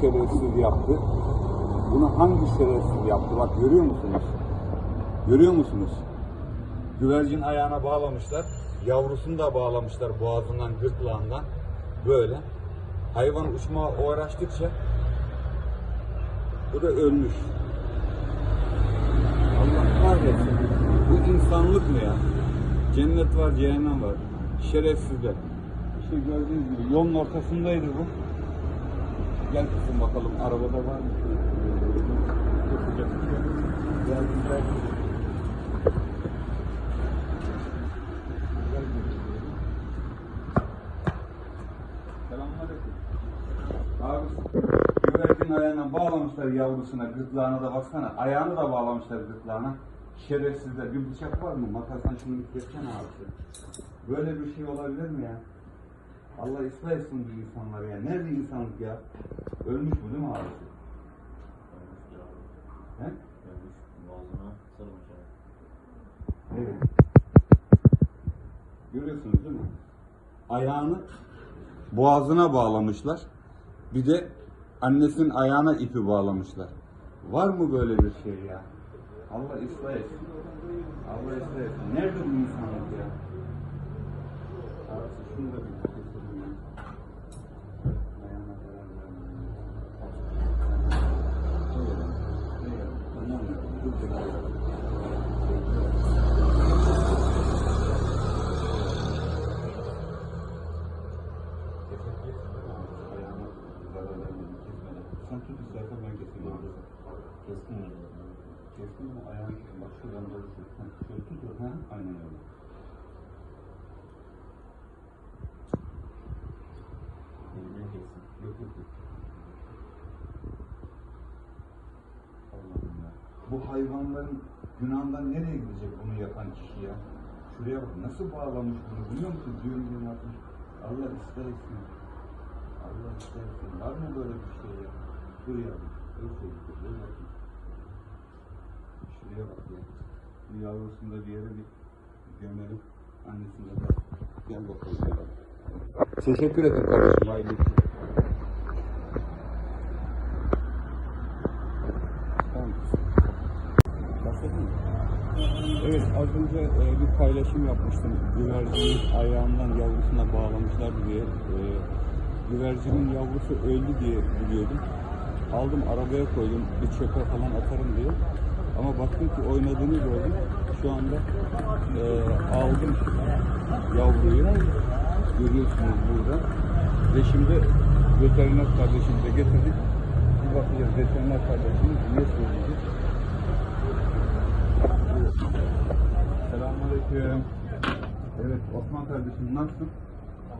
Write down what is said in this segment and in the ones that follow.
şerefsiz yaptı? Bunu hangi şerefsiz yaptı? Bak görüyor musunuz? Görüyor musunuz? Güvercin ayağına bağlamışlar. Yavrusunu da bağlamışlar boğazından, gırtlağından. Böyle. Hayvan uçmaya uğraştıkça bu da ölmüş. Allah kahretsin. Bu insanlık mı ya? Cennet var, cehennem var. Şerefsizler. İşte gördüğünüz gibi yolun ortasındaydı bu. Gel kızım bakalım arabada var mı? Yapacak bir şey yok. Gel güzel. Abi güvercin ayağına bağlamışlar yavrusuna, gırtlağına da baksana. Ayağını da bağlamışlar gırtlağına. Şerefsizler. Bir bıçak var mı? Makarsan şunu kesene abi. Böyle bir şey olabilir mi ya? Allah ıslah etsin bu insanları ya. Nerede insanlık ya? Ölmüş bu değil mi abi? He? Boğazına sarılmış abi. Evet. Görüyorsunuz değil mi? Ayağını boğazına bağlamışlar. Bir de annesinin ayağına ipi bağlamışlar. Var mı böyle bir şey ya? Allah ıslah etsin. Allah ıslah etsin. Nerede bu insanlık ya? Abi şunu da bir Tut istersen ben keseyim. Keskin mi? Kestin mi ayağını bak şuradan doğru tut. Ha, Şöyle tut. Ha, aynen öyle. Elinden kessin. Yok yok yok. Allah'ım. Bu hayvanların günahından nereye gidecek bunu yapan kişi ya? Şuraya bak nasıl bağlamış bunu biliyor musun? Düğün düğün atmış. Allah ister etsin. Allah ister etsin. Var mı böyle bir şey ya? Dur çocuk. Dur bakayım. Şuraya bak ya. Bir yavrusunu bir yere bir gömelim. Annesini de. Gel bakalım. Teşekkür ederim kardeşim. Başladın mı? Evet az önce e, bir paylaşım yapmıştım. Güvercinin ayağından yavrusuna bağlamışlar diye. E, güvercinin yavrusu öldü diye biliyordum. Aldım arabaya koydum bir çöpe falan atarım diye. Ama baktım ki oynadığını gördüm. Şu anda e, aldım yavruyu. Görüyorsunuz burada. Ve şimdi veteriner kardeşimize getirdik. Bir bakacağız veteriner kardeşimiz ne söyleyecek. Selamünaleyküm. Evet Osman kardeşim nasılsın?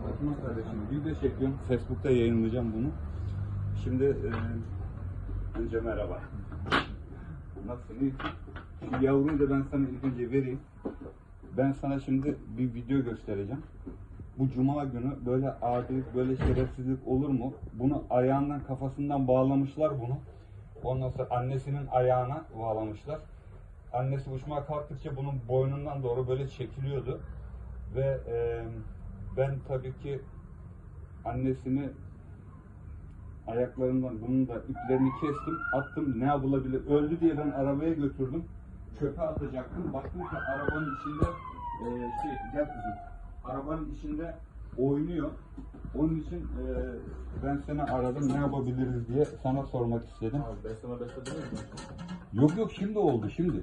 Osman kardeşim video çekiyorum. Facebook'ta yayınlayacağım bunu. Şimdi e, önce merhaba. Nasılsın? İyisin? Şu da ben sana ilk önce vereyim. Ben sana şimdi bir video göstereceğim. Bu cuma günü böyle adilik, böyle şerefsizlik olur mu? Bunu ayağından, kafasından bağlamışlar bunu. Ondan sonra annesinin ayağına bağlamışlar. Annesi uçmaya kalktıkça bunun boynundan doğru böyle çekiliyordu. Ve e, ben tabii ki annesini ayaklarından bunun da iplerini kestim, attım. Ne yapılabilir? Öldü diye ben arabaya götürdüm. Çöpe atacaktım. Baktım ki arabanın içinde e, şey, gel kızım. Arabanın içinde oynuyor. Onun için e, ben seni aradım. Ne yapabiliriz diye sana sormak istedim. Abi besleme beslediniz mi? Yok yok şimdi oldu şimdi.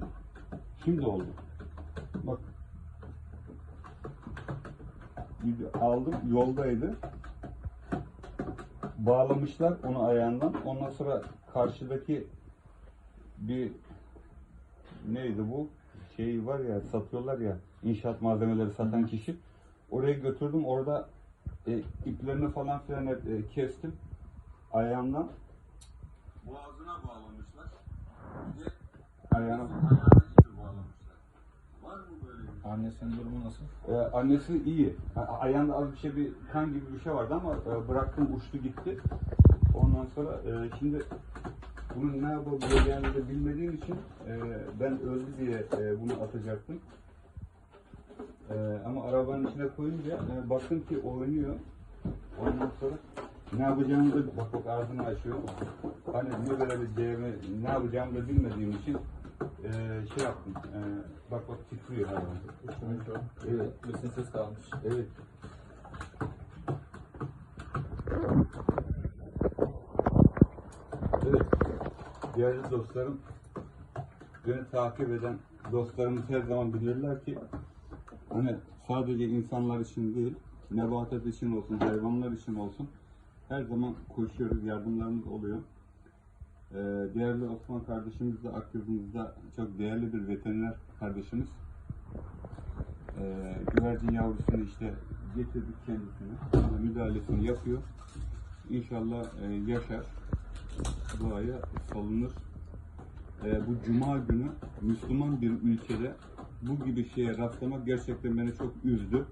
Şimdi oldu. Bak. Aldım yoldaydı. Bağlamışlar onu ayağından. Ondan sonra karşıdaki bir neydi bu? Şey var ya satıyorlar ya inşaat malzemeleri satan kişi. Oraya götürdüm. Orada e, iplerini falan filan hep, e, kestim. Ayağından. Boğazına bağlamışlar. Bir de ayağına, ayağına ipi bağlamışlar. Var mı böyle bir şey? Annesinin durumu nasıl? Ee, annesi iyi. A- Ayağında az bir şey bir kan gibi bir şey vardı ama e, bıraktım uçtu gitti. Ondan sonra e, şimdi bunun ne yapabileceğini de bilmediğim için e, ben öldü diye e, bunu atacaktım. E, ama arabanın içine koyunca e, baktım ki oynuyor. Ondan sonra ne yapacağımı da bak bak ağzını açıyor. Hani ne verebileceğimi, ne yapacağımı da bilmediğim için eee şey yaptım. Eee bak bak titriyor hayvan. Evet. Besin ses kalmış. Evet. Evet. Değerli dostlarım, beni takip eden dostlarımız her zaman bilirler ki hani sadece insanlar için değil, nebatat için olsun, hayvanlar için olsun her zaman koşuyoruz, yardımlarımız oluyor. Ee, değerli Osman kardeşimiz de Akgöz'ümüzde çok değerli bir veteriner kardeşimiz. Ee, güvercin yavrusunu işte getirdik kendisine. Müdahalesini yapıyor. İnşallah e, yaşar. Doğaya salınır. Ee, bu cuma günü Müslüman bir ülkede bu gibi şeye rastlamak gerçekten beni çok üzdü.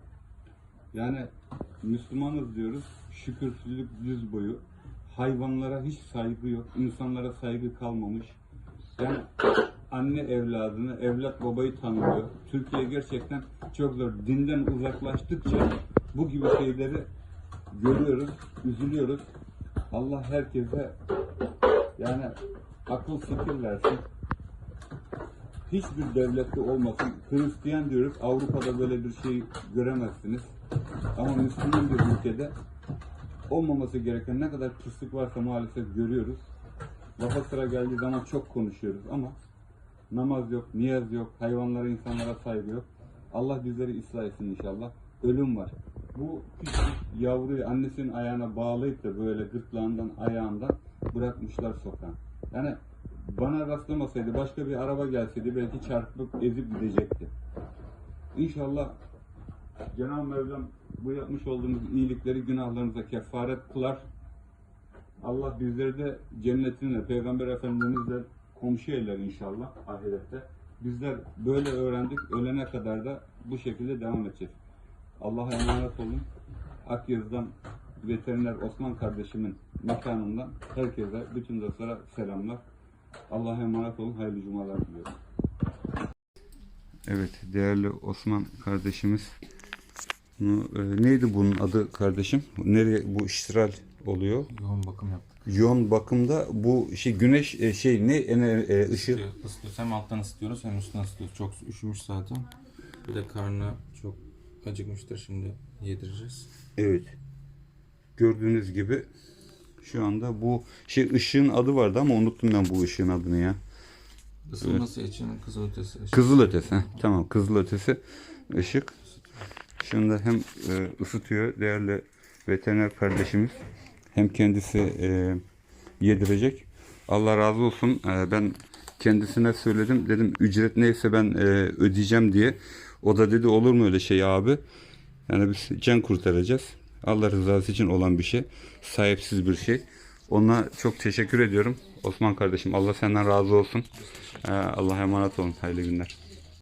Yani Müslümanız diyoruz, şükürsüzlük yüz boyu. Hayvanlara hiç saygı yok, insanlara saygı kalmamış. Yani anne evladını, evlat babayı tanımıyor. Türkiye gerçekten çok zor. Dinden uzaklaştıkça bu gibi şeyleri görüyoruz, üzülüyoruz. Allah herkese yani akıl fikir versin. Hiçbir devlette olmasın. Hristiyan diyoruz. Avrupa'da böyle bir şey göremezsiniz. Ama Müslüman bir ülkede olmaması gereken ne kadar pislik varsa maalesef görüyoruz. Lafa sıra geldiği zaman çok konuşuyoruz ama namaz yok, niyaz yok, hayvanlara, insanlara saygı yok. Allah bizleri ıslah etsin inşallah. Ölüm var. Bu küçük yavruyu annesinin ayağına bağlayıp da böyle gırtlağından, ayağından bırakmışlar sokağa. Yani bana rastlamasaydı, başka bir araba gelseydi belki çarpıp ezip gidecekti. İnşallah Cenab-ı Mevlam bu yapmış olduğumuz iyilikleri günahlarımıza kefaret kılar. Allah bizleri de cennetine, Peygamber Efendimizle komşu eyler inşallah ahirette. Bizler böyle öğrendik, ölene kadar da bu şekilde devam edeceğiz. Allah'a emanet olun. Akyaz'dan veteriner Osman kardeşimin mekanından herkese, bütün dostlara selamlar. Allah'a emanet olun, hayırlı cumalar diliyorum. Evet, değerli Osman kardeşimiz. Bunu, e, neydi bunun adı kardeşim? Nereye bu iştiral oluyor? Yoğun bakım yaptık. Yoğun bakımda bu şey güneş e, şey ne ener, e, ışık Isıtıyor, ısıtıyoruz. Hem alttan ısıtıyoruz hem üstten ısıtıyoruz. Çok üşümüş zaten. Bir de karnı çok acıkmıştır şimdi yedireceğiz. evet gördüğünüz gibi şu anda bu şey ışığın adı vardı ama unuttum ben bu ışığın adını ya. Isınması için kızılötesi ışık. Kızıl ötesi. heh, tamam kızıl ötesi ışık. Şunu da hem e, ısıtıyor değerli veteriner kardeşimiz. Hem kendisi e, yedirecek. Allah razı olsun. E, ben kendisine söyledim. Dedim ücret neyse ben e, ödeyeceğim diye. O da dedi olur mu öyle şey abi? Yani biz can kurtaracağız. Allah rızası için olan bir şey. Sahipsiz bir şey. Ona çok teşekkür ediyorum. Osman kardeşim Allah senden razı olsun. E, Allah'a emanet olun. Hayırlı günler.